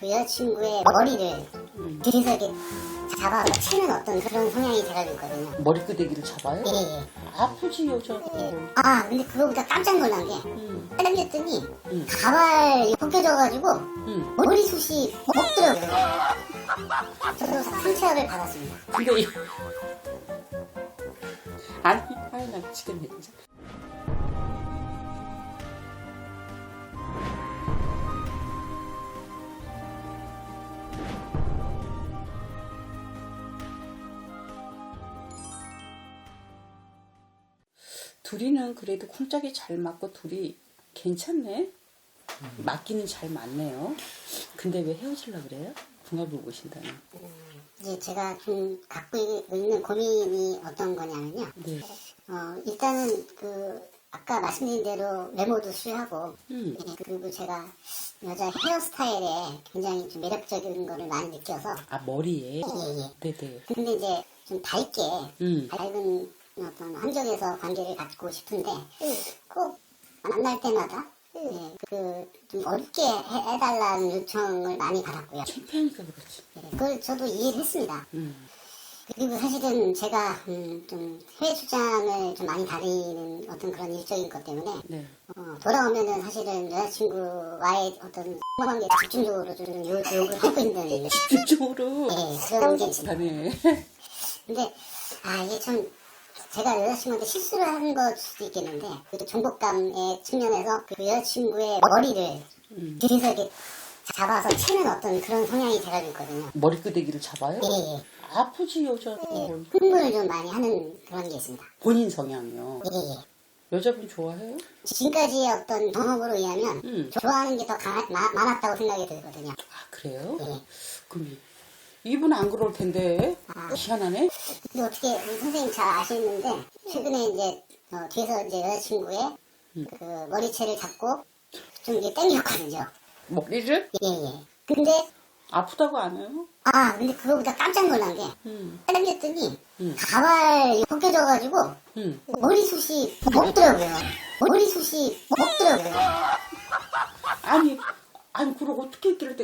그 여자친구의 머리를 뒤에서 이렇게 잡아서 치는 어떤 그런 성향이 제가 좀 있거든요. 머리끄대기를 잡아요? 예, 예. 아프지 여자가. 아, 근데 그거보다 깜짝 놀란 게, 음. 당겼더니, 음. 가발 벗겨져가지고, 음. 머리숱이 먹더라고요. 저도 상처를 받았습니다. 근데 이... 아니, 아니 나 미치겠네 진짜. 둘이는 그래도 쿵짝이 잘 맞고 둘이 괜찮네. 맞기는 잘 맞네요. 근데 왜 헤어질라 그래요? 궁합을 보신다는. 이제 제가 좀 갖고 있는 고민이 어떤 거냐면요. 네. 어, 일단은 그, 아까 말씀드린 대로 외모도 수하고, 음. 예, 그리고 제가 여자 헤어스타일에 굉장히 좀 매력적인 거를 많이 느껴서, 아 머리에. 예, 예. 네네. 근데 이제 좀 밝게, 음. 밝은 어떤 한쪽에서 관계를 갖고 싶은데, 꼭 만날 때마다, 예, 그, 좀 어렵게 해- 해달라는 요청을 많이 받았고요. 창피하니까 그렇지. 예, 그걸 저도 이해를 했습니다. 음. 그리고 사실은 제가 음, 좀 해외 출장을 좀 많이 다니는 어떤 그런 일적인 것 때문에 네. 어, 돌아오면은 사실은 여자친구와의 어떤 관계 집중적으로 좀 요, 욕을 하고 있는 집중적으로. 네, 그런 게 있습니다. 근데 아 이게 참 제가 여자친구한테 실수를 한걸 수도 있겠는데 그 정복감의 측면에서 그 여자친구의 머리를 뒤에서 이렇게 잡아서 치는 어떤 그런 성향이 제가 좀 있거든요. 머리끄대기를 잡아요? 예, 예. 아프지 여자가. 예, 흥분을 좀 많이 하는 그런 게 있습니다. 본인 성향이요. 예, 예. 여자분 좋아해요? 지금까지의 어떤 경험으로 의하면 음. 좋아하는 게 더 많았다고 생각이 들거든요. 아 그래요? 예. 그럼 이- 이분은 안 그럴 텐데. 아. 희한하네. 근데 어떻게 우리 선생님 잘 아시는데 최근에 이제 어, 뒤에서 이제 여자친구의 음. 그 머리채를 잡고 좀 이게 당겼거든요. 머리를 예예. 근데 아프다고 안 해요? 아 근데 그거보다 깜짝 놀란 게 음. 당겼더니 음. 가발 벗겨져가지고 음. 머리숱이 먹더라고요. 머리숱이 먹더라고요. 아니 아니 그럼 어떻게 있길래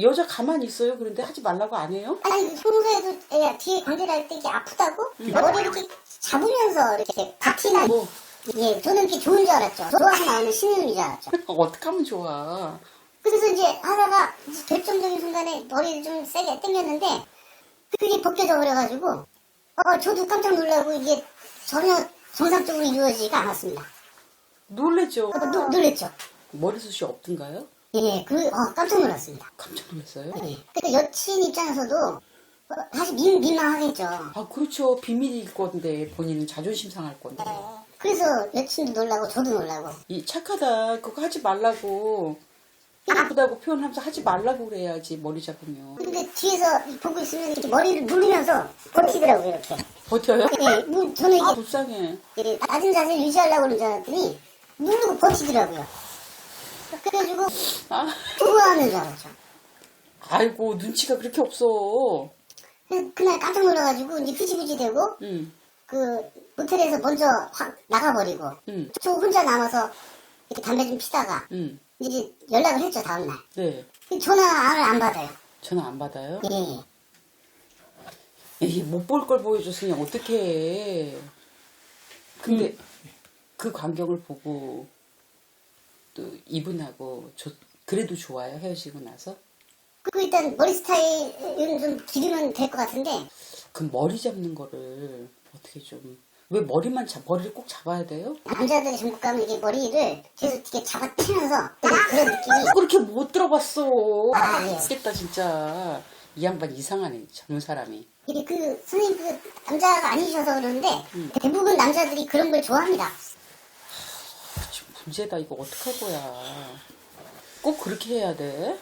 여자 가만히 있어요? 그런데 하지 말라고 안 해요? 아니 평소에도 애가 뒤에 관계를 할때 이게 아프다고 머리를 이렇게 잡으면서 이렇게 바티나 뭐예 저는 이게 좋은 줄 알았죠 좋아서 나오는 신음인 줄 알았죠 어떻게 하면 좋아? 그래서 이제 하다가 결정적인 순간에 머리를 좀 세게 당겼는데 그게 벗겨져 버려가지고 어 저도 깜짝 놀라고 이게 전혀 정상적으로 이루어지지가 않았습니다 놀랬죠. 어, 놀- 놀랬죠 머리숱이 없던가요? 예 그 어, 깜짝 놀랐습니다. 깜짝 놀랐어요. 예. 그러니까 여친 입장에서도 어, 사실 민, 민망하겠죠. 아 그렇죠. 비밀일 건데 본인은 자존심 상할 건데. 그래서 여친도 놀라고 저도 놀라고. 이 착하다. 그거 하지 말라고. 아프다고 표현하면서 하지 말라고 그래야지 머리 잡으면. 근데 뒤에서 보고 있으면 이렇게 머리를 누르면서 버티더라고요 이렇게. 버텨요? 예, 뭐 저는 아 이게 불쌍해. 이게 낮은 자세를 유지하려고 그러는 줄 알았더니 누르고 버티더라고요 그래가지고 아. 좋아하는 줄 알았죠. 아이고 눈치가 그렇게 없어. 그날 깜짝 놀라가지고 이제 흐지부지 되고 응. 그 모텔에서 먼저 확 나가버리고 응, 저 혼자 남아서 이렇게 담배 좀 피다가 응. 이제 연락을 했죠 다음날. 네. 전화를 안 받아요. 전화 안 받아요? 예. 못 볼 걸 보여줬으니 어떻게 해. 근데 그 광경을 보고 또 이분하고 저, 그래도 좋아요 헤어지고 나서 그리고 일단 머리 스타일은 좀 기르면 될 것 같은데 그 머리 잡는 거를 어떻게 좀 왜 머리만 잡 머리를 꼭 잡아야 돼요? 남자들의 전국 가면 이게 머리를 계속 이렇게 잡아치면서 그런 느낌이 그렇게 못 들어봤어. 아, 예. 미치겠다 진짜. 이 양반 이상하네 젊은 사람이. 이게 그 선생님 그 남자가 아니셔서 그러는데 대부분 남자들이 그런 걸 좋아합니다. 문제다 이거 어떡할 거야. 꼭 그렇게 해야 돼?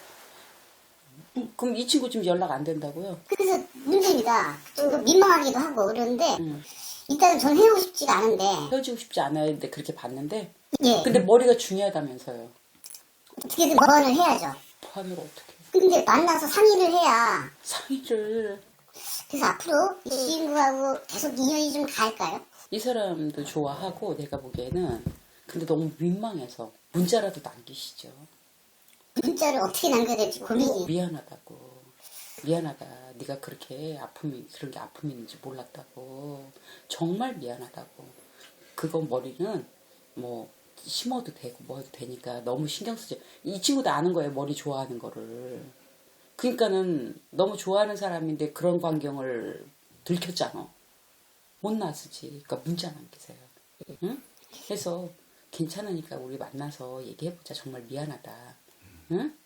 음, 그럼 이 친구 지금 연락 안 된다고요? 그래서 문제입니다. 좀 민망하기도 하고 그러는데 음. 일단은 전 헤어고 싶지가 않은데 헤어지고 싶지 않아요. 근데 그렇게 봤는데. 예 근데 머리가 중요하다면서요. 어떻게든 보완을 해야죠. 포함을 어떻게? 근데 만나서 상의를 해야 상의를 그래서 앞으로 이 친구하고 계속 인연이 좀 갈까요? 이 사람도 좋아하고 내가 보기에는 근데 너무 민망해서 문자라도 남기시죠. 문자를 어떻게 남겨야 될지 고민이. 미안하다고. 미안하다. 네가 그렇게 아픔이 그런 게 아픔이 있는지 몰랐다고. 정말 미안하다고. 그거 머리는 뭐 심어도 되고 뭐 해도 되니까 너무 신경 쓰지. 이 친구도 아는 거예요. 머리 좋아하는 거를. 그러니까는 너무 좋아하는 사람인데 그런 광경을 들켰잖아. 못 놔쓰지. 그러니까 문자 남기세요. 응? 그래서 괜찮으니까 우리 만나서 얘기해보자. 정말 미안하다. 응?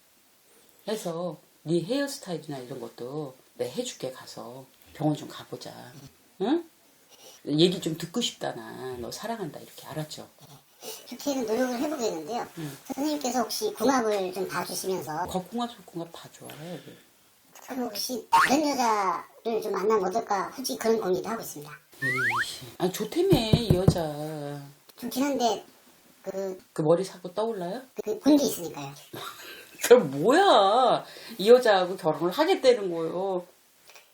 해서 네 헤어스타일이나 이런 것도 내 해줄게 가서 병원 좀 가보자. 응? 얘기 좀 듣고 싶다 나. 너 사랑한다 이렇게 알았죠? 그렇게는 노력을 해보겠는데요. 선생님께서 혹시 궁합을 좀 봐주시면서 겉궁합 속궁합 다 좋아요. 여기. 그럼 혹시 다른 여자를 좀 만나면 어떨까 굳이 그런 고민도 하고 있습니다. 에이씨. 아 좋다며 이 여자. 좋긴 한데 그, 그 머리 사고 떠올라요? 그 본게 있으니까요. 그럼 뭐야? 이 여자하고 결혼을 하겠다는 거예요.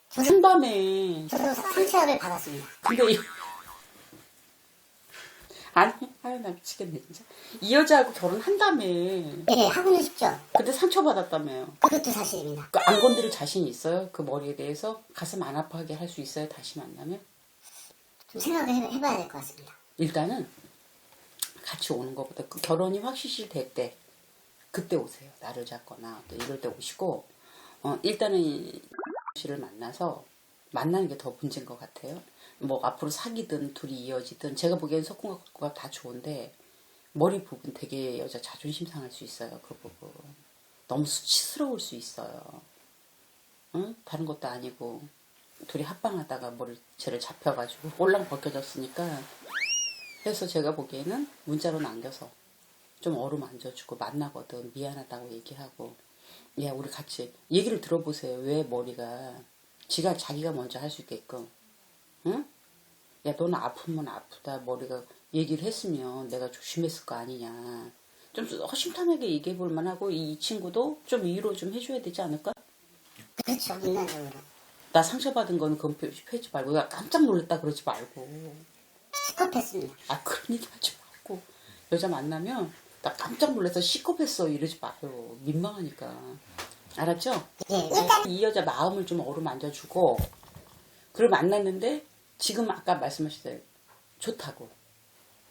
한밤에. 저도 상처를 받았습니다. 근데 이... 아니, 아유 나 미치겠네 진짜. 이 여자하고 결혼한다며. 네, 하고는 싶죠. 근데 상처받았다며요. 그것도 사실입니다. 그 안 건드릴 자신 있어요? 그 머리에 대해서 가슴 안 아파하게 할 수 있어요? 다시 만나면? 좀 생각을 해, 해봐야 될 것 같습니다. 일단은 같이 오는 것보다 그 결혼이 확실시 될 때 그때 오세요. 나를 잡거나 또 이럴 때 오시고 어, 일단은 이 씨를 만나서 만나는 게 더 문제인 것 같아요. 뭐 앞으로 사귀든 둘이 이어지든 제가 보기엔 석궁합과 다 좋은데 머리 부분 되게 여자 자존심 상할 수 있어요. 그 부분 너무 수치스러울 수 있어요. 응? 다른 것도 아니고 둘이 합방하다가 머리 쟤를 잡혀가지고 꼴랑 벗겨졌으니까 그래서 제가 보기에는 문자로 남겨서 좀 어루만져주고 만나거든. 미안하다고 얘기하고. 야 우리 같이 얘기를 들어보세요. 왜 머리가 지가 자기가 먼저 할 수 있게끔. 응? 야 너는 아프면 아프다. 머리가 얘기를 했으면 내가 조심했을 거 아니냐. 좀 허심탄회하게 얘기해 볼 만하고 이 친구도 좀 위로 좀 해줘야 되지 않을까? 그렇죠, 인간적으로. 나 상처받은 거는 그건 표- 표하지 말고 야 깜짝 놀랐다 그러지 말고 시겁했습니다. 아 그런 얘기 하지 말고. 여자 만나면 나 깜짝 놀라서 시겁했어. 이러지 마요. 민망하니까. 알았죠? 예, 일단 이 여자 마음을 좀 어루만져 주고 그걸 만났는데 지금 아까 말씀하셨어요. 좋다고.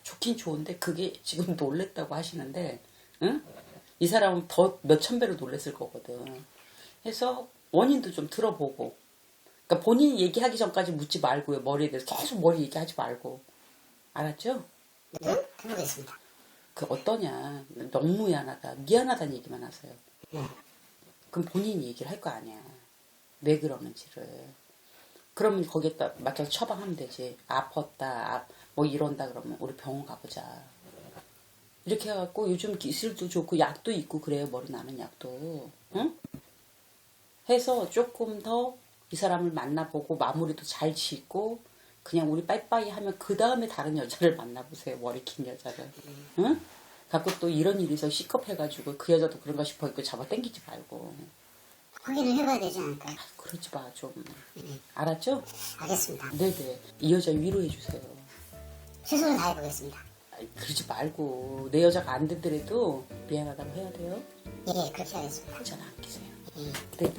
좋긴 좋은데 그게 지금 놀랬다고 하시는데 응? 이 사람은 더 몇천 배로 놀랬을 거거든. 해서 원인도 좀 들어보고. 그러니까 본인이 얘기하기 전까지 묻지 말고요. 머리에 대해서 계속 머리 얘기하지 말고 알았죠? 네, 해보겠습니다. 그 어떠냐? 너무 미안하다. 미안하다는 얘기만 하세요. 네. 그럼 본인이 얘기를 할 거 아니야. 왜 그러는지를. 그러면 거기에다 맡겨서 처방하면 되지. 아팠다 아, 뭐 이런다 그러면 우리 병원 가보자. 이렇게 해갖고 요즘 기술도 좋고 약도 있고 그래요. 머리 나는 약도. 응? 해서 조금 더 이 사람을 만나보고 마무리도 잘 짓고 그냥 우리 빠이빠이 하면 그 다음에 다른 여자를 만나보세요 머리 긴 여자를 응? 갖고 또 이런 일이 있어 시겁해가지고 그 여자도 그런가 싶어 있고 잡아 당기지 말고 확인을 해봐야 되지 않을까요? 아, 그러지 마좀 알았죠? 알겠습니다. 네네 이 여자 위로해 주세요 최선을 다해보겠습니다. 아이, 그러지 말고 내 여자가 안 되더라도 미안하다고 해야 돼요 예, 그렇게 하겠습니다. 전화 안 끼세요 예. 네네